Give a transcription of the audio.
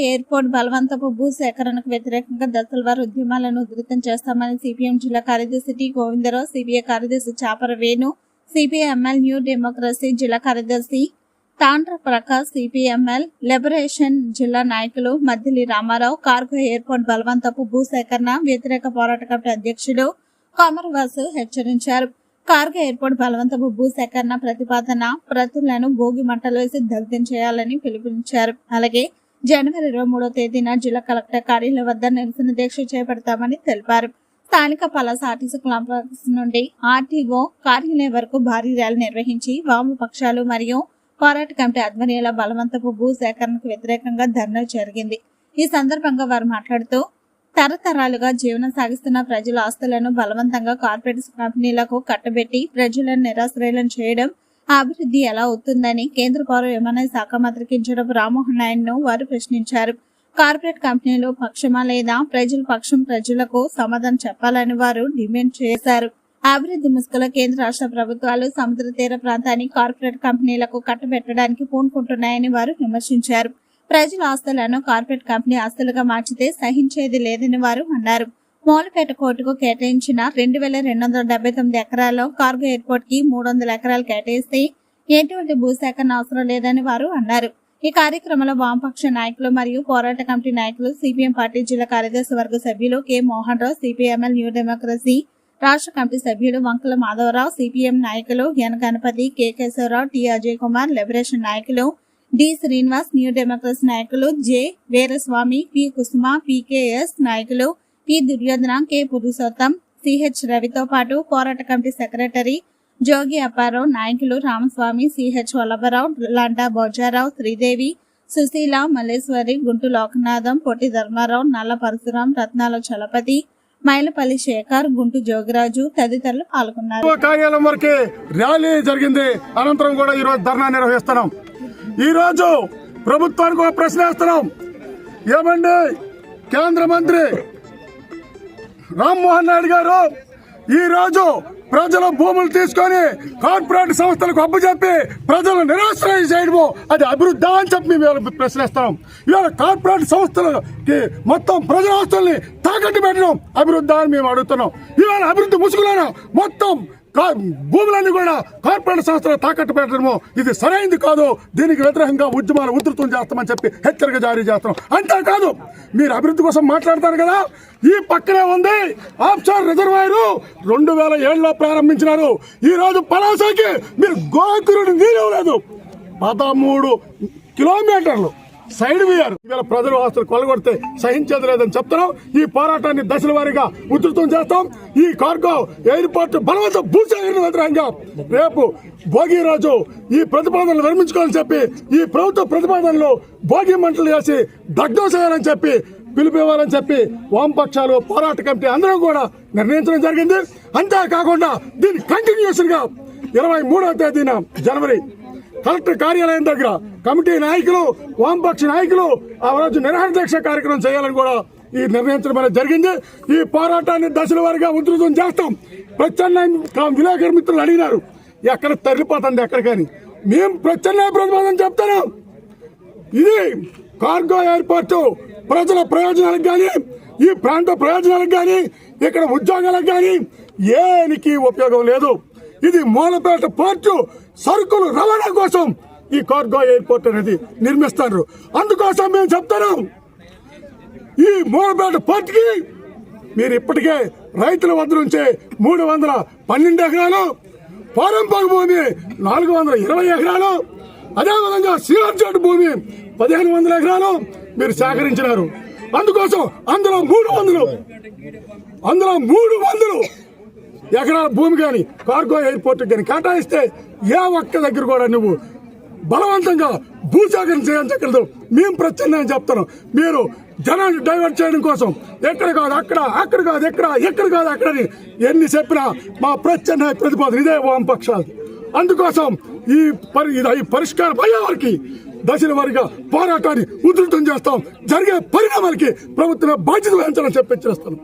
Airport బలవంతపు భూ సేకరణకు వ్యతిరేకంగా దశల వారి ఉద్యమాలను ఉధృతం చేస్తామని సిపిఎం జిల్లా కార్యదర్శి టి గోవిందరావు సిపిఐ కార్యదర్శి Chapara Venu CPIML new democracy జిల్లా కార్యదర్శి తాండ్ర ప్రకాష్ సిపిఎంఎల్ లిబరేషన్ జిల్లా నాయకులు మద్దిలి రామారావు కార్గో ఎయిర్పోర్ట్ బలవంతపు భూ సేకరణ వ్యతిరేక పోరాట కమిటీ అధ్యక్షుడు కామర్వాసు హెచ్చరించారు. కార్గో ఎయిర్పోర్ట్ బలవంతపు భూ సేకరణ ప్రతిపాదన ప్రతులను భోగి మంటలు వేసి దగ్ధం చేయాలని పిలుపునిచ్చారు. అలాగే జనవరి ఇరవై మూడో తేదీన జిల్లా కలెక్టర్ కార్యాలయం వద్ద నిరసన దీక్ష చేపడతామని తెలిపారు. స్థానిక పలాస ఆర్టీసీ కాంప్లెక్స్ నుండి ఆర్టీఓ కార్యాలయం వరకు భారీ ర్యాలీ నిర్వహించి వామపక్షాలు మరియు పోరాట కమిటీ ఆధ్వర్యంలో బలవంతపు భూ సేకరణకు వ్యతిరేకంగా ధర్నా జరిగింది. ఈ సందర్భంగా వారు మాట్లాడుతూ తరతరాలుగా జీవనం సాగిస్తున్న ప్రజల ఆస్తులను బలవంతంగా కార్పొరేట్ కంపెనీలకు కట్టబెట్టి ప్రజలను నిరాశ్రయం చేయడం ఆ అభివృద్ధి ఎలా అవుతుందని కేంద్ర పౌర విమానయాన శాఖ మంత్రి కించడపు రామ్మోహన్ నాయుడును వారు ప్రశ్నించారు. కార్పొరేట్ కంపెనీలు పక్షమా లేదా ప్రజల పక్షం ప్రజలకు సమాధానం చెప్పాలని వారు డిమాండ్ చేశారు. అభివృద్ధి ముసుగులో కేంద్ర రాష్ట్ర ప్రభుత్వాలు సముద్ర తీర ప్రాంతాన్ని కార్పొరేట్ కంపెనీలకు కట్టబెట్టడానికి పూనుకుంటున్నాయని వారు విమర్శించారు. ప్రజల ఆస్తులను కార్పొరేట్ కంపెనీ ఆస్తులుగా మార్చితే సహించేది లేదని వారు అన్నారు. మౌలిపేట కోర్టుకు కేటాయించిన రెండు వేల రెండు వందల డెబ్బై తొమ్మిది ఎకరాల్లో కార్గో ఎయిర్పోర్ట్కి మూడు వందల ఎకరాలు కేటాయిస్తే ఎటువంటి భూసేకరణ అవసరం లేదని వారు అన్నారు. ఈ కార్యక్రమంలో వామపక్ష నాయకులు మరియు పోరాట కమిటీ నాయకులు సిపిఎం పార్టీ జిల్లా కార్యదర్శి వర్గ సభ్యులు K Mohan Rao CPIML new democracy రాష్ట్ర కమిటీ సభ్యులు వంకల మాధవరావు సిపిఎం నాయకులు N Ganapathi K Keshavarao T Ajay Kumar liberation నాయకులు డి శ్రీనివాస్ న్యూ డెమోక్రసీ నాయకులు J Veeraswamy P Kusuma PKS నాయకులు P. Duryodhana K. Purushottam CH రవితో పాటు పోరాట కమిటీ సెక్రటరీ జోగి అప్పారావు నాయకులు రామస్వామి సిహెచ్ వల్లభరావు లాంటా భోజారావు శ్రీదేవి సుశీల మల్లేశ్వరి గుంటు లోకనాథం పొట్టి ధర్మారావు నల్ల పరశురాం రత్నాల చలపతి మైలపల్లి శేఖర్ గుంటు జోగిరాజు తదితరులు పాల్గొన్నారు. కార్యాలయం వరకు ర్యాలీ జరిగింది. అనంతరం కూడా ఈ రోజు ధర్నా నిర్వహిస్తున్నాం. ఈ రోజు ప్రభుత్వానికి ఒక ప్రశ్న వేస్తున్నాం. ఏమండి? కేంద్ర మంత్రి రామ్మోహన్ నాయుడు గారు ఈ రోజు ప్రజల భూములు తీసుకొని కార్పొరేట్ సంస్థలకు అప్పు చెప్పి ప్రజలు నిరాశ్రయం చేయడము అది అభివృద్ధి అని చెప్పి మేము ప్రశ్నిస్తాం. ఇవాళ కార్పొరేట్ సంస్థలకి మొత్తం ప్రజల ఆస్తుల్ని తాకట్టు పెట్టడం అభివృద్ధి అని మేము అడుగుతున్నాం. ఇవాళ అభివృద్ధి ముసుగులోనే మొత్తం భూములన్నీ కూడా కార్పొరేట్ సంస్థలు తాకట్టు పెట్టడము ఇది సరైనది కాదు. దీనికి వ్యతిరేకంగా ఉద్యమాలు ఉధృతం చేస్తామని చెప్పి హెచ్చరిక జారీ చేస్తున్నాం అంతేకాదు మీరు అభివృద్ధి కోసం మాట్లాడతారు కదా? ఈ పక్కనే ఉంది ఆఫ్షోర్ రిజర్వాయర్. రెండు వేల ఏడులో ప్రారంభించినారు. ఈ రోజు పలాసకి మీరు గోకురుడు నీరు లేదు. పదమూడు కిలోమీటర్లు. సైడ్ వేయారు. ఇవాళ ప్రజలు ఆస్తులు కొలగొడితే సహించేది లేదని చెప్తున్నాం. ఈ పోరాటాన్ని దశల వారీగా ఉధృతం చేస్తాం. ఈ కార్గో ఎయిర్పోర్ట్ బలవంత భూసేకరణ వ్యతిరేకంగా రేపు భోగి రోజు ఈ ప్రతిపాదనలు నిర్మించుకోవాలని చెప్పి ఈ ప్రభుత్వ ప్రతిపాదనలు భోగి మంటలు చేసి దగ్ధం చేయాలని చెప్పి పిలిపివ్వాలని చెప్పి వామపక్షాలు పోరాట కమిటీ అందరం కూడా నిర్ణయించడం జరిగింది. అంతేకాకుండా దీని కంటిన్యూషన్గా ఇరవై మూడవ తేదీన జనవరి కలెక్టర్ కార్యాలయం దగ్గర కమిటీ నాయకులు వామపక్ష నాయకులు ఆ రోజు నిరాహార దీక్ష కార్యక్రమం చేయాలని కూడా ఈ నిర్ణయించడం అనేది జరిగింది. ఈ పోరాటాన్ని దశల వారిగా ఉధృతం చేస్తాం. ప్రత్యామ్నాయం విలేకరు మిత్రులు అడిగినారు. ఎక్కడ తరలిపోతుంది ఎక్కడ కానీ మేము ప్రత్యామ్నాయ ప్రతిపాదన చెప్తాను ఇది కార్గో ఎయిర్పోర్ట్ ప్రజల ప్రయోజనాలకు కానీ ఈ ప్రాంత ప్రయోజనాలకు కానీ ఇక్కడ ఉద్యోగాలకు కానీ ఏనికి ఉపయోగం లేదు. ఇది మూలపేట పోర్టు సరుకులు రవాణా కోసం ఈ కార్గో ఎయిర్పోర్ట్ అనేది నిర్మిస్తారు. అందుకోసం మేము చెప్తాను. ఈ మూలపేట పోర్టుకి మీరు ఇప్పటికే రైతుల వద్ద నుంచే మూడు వందల పన్నెండు ఎకరాలు పారంపక భూమి నాలుగు వందల ఇరవై ఎకరాలు అదేవిధంగా శ్రీరాజోటి భూమి పదిహేను వందల ఎకరాలు మీరు సేకరించినారు. అందుకోసం అందులో మూడు వందలు అందులో మూడు వందలు ఎకరాల భూమి కానీ కార్గో ఎయిర్పోర్ట్ కానీ కేటాయిస్తే ఏ ఒక్క దగ్గర కూడా నువ్వు బలవంతంగా భూసేకరణ చేయించగలదు. మేము ప్రత్యామ్నాయం చెప్తున్నాం. మీరు జనాన్ని డైవర్ట్ చేయడం కోసం ఎక్కడ కాదు అక్కడ అక్కడ కాదు ఎక్కడ ఎక్కడ కాదు అక్కడని ఎన్ని చెప్పినా మా ప్రత్యామ్నాయ ప్రతిపాదన ఇదే వామపక్షాలు అందుకోసం ఈ పరి ఇది ఈ పరిష్కారం అయ్యే వారికి దశల వారిగా పోరాటాన్ని ఉధృతం చేస్తాం. జరిగే పరిణామాలకి ప్రభుత్వమే బాధ్యత వహించాలని చెప్పి చేస్తున్నాం